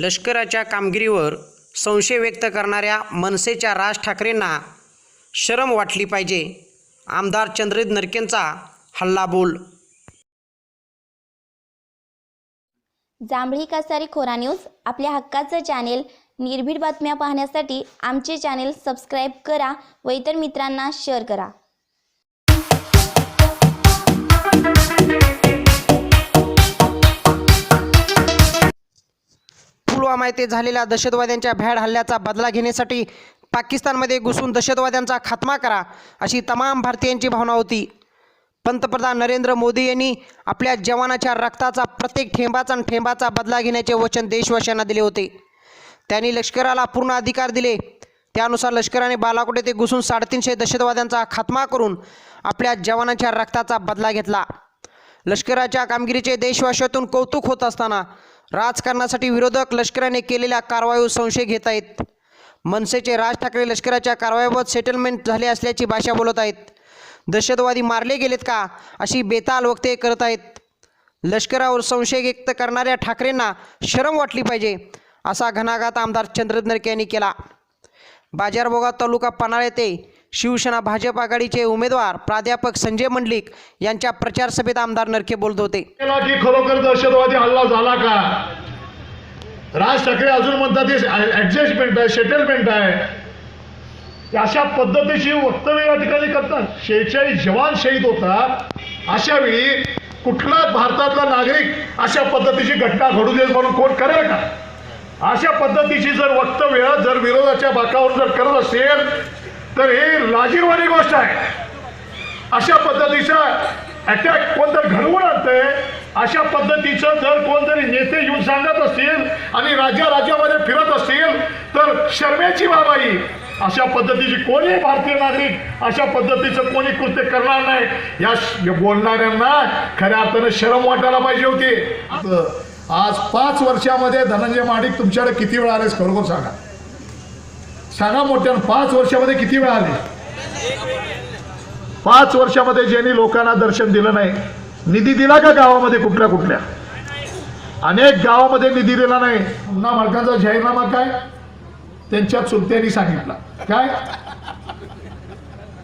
लष्कराच्या कामगिरीवर संशय व्यक्त करणाऱ्या मनसेच्या राज ठाकरेंना शरम वाटली पाहिजे. आमदार चंद्रित नरकेंचा हल्लाबोल. जांभळी कासारी खोरा न्यूज आपल्या हक्काचं चॅनेल निर्भीड बातम्या पाहण्यासाठी आमचे चॅनेल सबस्क्राईब करा व इतर मित्रांना शेअर करा. पुलवामा येथे झालेल्या दहशतवाद्यांच्या भ्याड हल्ल्याचा बदला घेण्यासाठी पाकिस्तानमध्ये घुसून दहशतवाद्यांचा खात्मा करा अशी तमाम भारतीयांची भावना होती. पंतप्रधान नरेंद्र मोदी यांनी आपल्या जवानाच्या रक्ताचा प्रत्येक ठेंबाचा आणि ठेंबाचा बदला घेण्याचे वचन देशवासियांना दिले होते. त्यांनी लष्कराला पूर्ण अधिकार दिले. त्यानुसार लष्कराने बालाकोट येथे घुसून साडेतीनशे दहशतवाद्यांचा खात्मा करून आपल्या जवानाच्या रक्ताचा बदला घेतला. लष्कराच्या कामगिरीचे देशवासियातून कौतुक होत असताना राजकारणासाठी विरोधक लष्कराने केलेल्या कारवाईवर संशय घेत आहेत. मनसेचे राज ठाकरे लष्कराच्या कारवाईबाबत सेटलमेंट झाले असल्याची भाषा बोलत आहेत. दहशतवादी मारले गेलेत का अशी बेताल वक्ते करत आहेत. लष्करावर संशय व्यक्त करणाऱ्या ठाकरेंना शरम वाटली पाहिजे असा घणाघात आमदार चंद्रज्ञ यांनी केला. बाजारभोगा तालुका पन्हाळ येथे शिवसेना भाजप आघाडीचे उमेदवार प्राध्यापक संजय मंडलिक यांच्या प्रचार सभेत आमदार नरके बोलत होते. खरोखर दहशतवादी हल्ला झाला का? राज ठाकरे अजून म्हणतात ऍडजस्टमेंट आहे सेटलमेंट आहे. अशा पद्धतीची वक्तव्य या ठिकाणी करतात. शेहेचाळीस जवान शहीद होतात. अशा वेळी कुठला भारतातला नागरिक अशा पद्धतीची घटना घडू देत म्हणून कोण करेल का? अशा पद्धतीची जर वक्तव्य जर विरोधाच्या बाकावर जर करत असेल तर हे लाजीरवाणी गोष्ट आहे. अशा पद्धतीचा अटॅक कोणतर घडवून आणतंय अशा पद्धतीचं जर कोणतरी नेते येऊन सांगत असतील आणि राज्या राज्यामध्ये फिरत असतील तर शर्मेची बाब अशा पद्धतीची कोणी भारतीय नागरिक अशा पद्धतीचं कोणी कृत्य करणार नाही. या श- बोलणाऱ्यांना खऱ्या अर्थानं शरम वाटायला पाहिजे होती. आज पाच वर्षामध्ये धनंजय महाडिक तुमच्याकडे किती वेळा आलेस खरोखर सांगा. सांगा मोठ्यानं पाच वर्षामध्ये किती वेळा आले? पाच वर्षामध्ये ज्यांनी लोकांना दर्शन दिलं नाही निधी दिला का गावामध्ये कुठल्या कुठल्या? अनेक गावामध्ये निधी दिला नाही. पुन्हा मालकांचा जाहीरनामा काय? त्यांच्या चुलत्यांनी सांगितला. काय?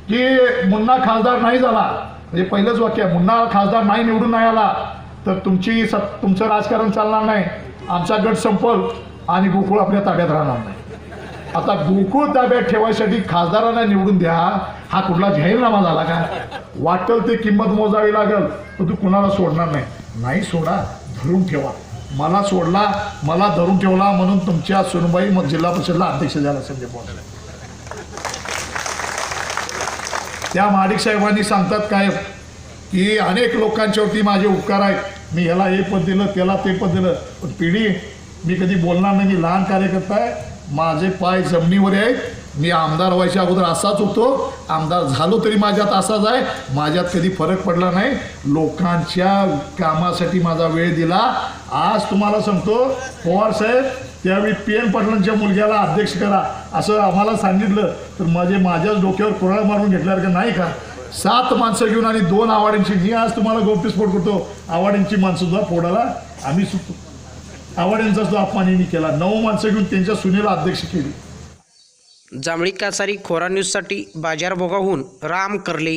की मुन्ना खासदार नाही झाला. म्हणजे पहिलंच वाक्य आहे, मुन्ना खासदार नाही निवडून नाही आला. तर तुमची तुमचं राजकारण चालणार नाही. आमचा गट संपल आणि गोकुळ आपल्या ताब्यात राहणार नाही. आता गोकुळ ताब्यात ठेवायसाठी खासदारांना निवडून द्या. हा कुठला जाहीरनामा झाला का? वाटल ते किंमत मोजावी लागल पण तू कुणाला सोडणार नाही? नाही सोडा धरून ठेवा. मला सोडला मला धरून ठेवला म्हणून तुमच्या सुनबाई मग जिल्हा परिषदला अध्यक्ष झाला संजय पवार त्या महाडिक साहेबांनी सांगतात काय? की अनेक लोकांच्यावरती माझे उपकार आहेत. मी ह्याला हे पद दिलं त्याला ते पद दिलं. पण पिढी मी कधी बोलणार नाही मी लहान कार्यकर्ता आहे. माझे पाय जमिनीवर आहेत. मी आमदार व्हायच्या अगोदर असाच होतो. आमदार झालो तरी माझ्यात असाच आहे. माझ्यात कधी फरक पडला नाही. लोकांच्या कामासाठी माझा वेळ दिला. आज तुम्हाला सांगतो पवार साहेब त्यावेळी पी एन पाटलांच्या मुलग्याला अध्यक्ष करा असं आम्हाला सांगितलं. तर माझे माझ्याच डोक्यावर कुराळ मारून घेतल्यासारखं नाही का? सात माणसं घेऊन आणि दोन आवाड्यांची मी आज तुम्हाला गौप्यस्फोट करतो. आवाड्यांची माणसंसुद्धा फोडायला आम्ही सुटतो आवाड्यांचा सुद्धा अपमान यांनी केला. नऊ माणसं घेऊन त्यांच्या सुनेला अध्यक्ष केली. जांभळी कासारी खोरा न्यूजसाठी बाजारभोगाहून राम करले.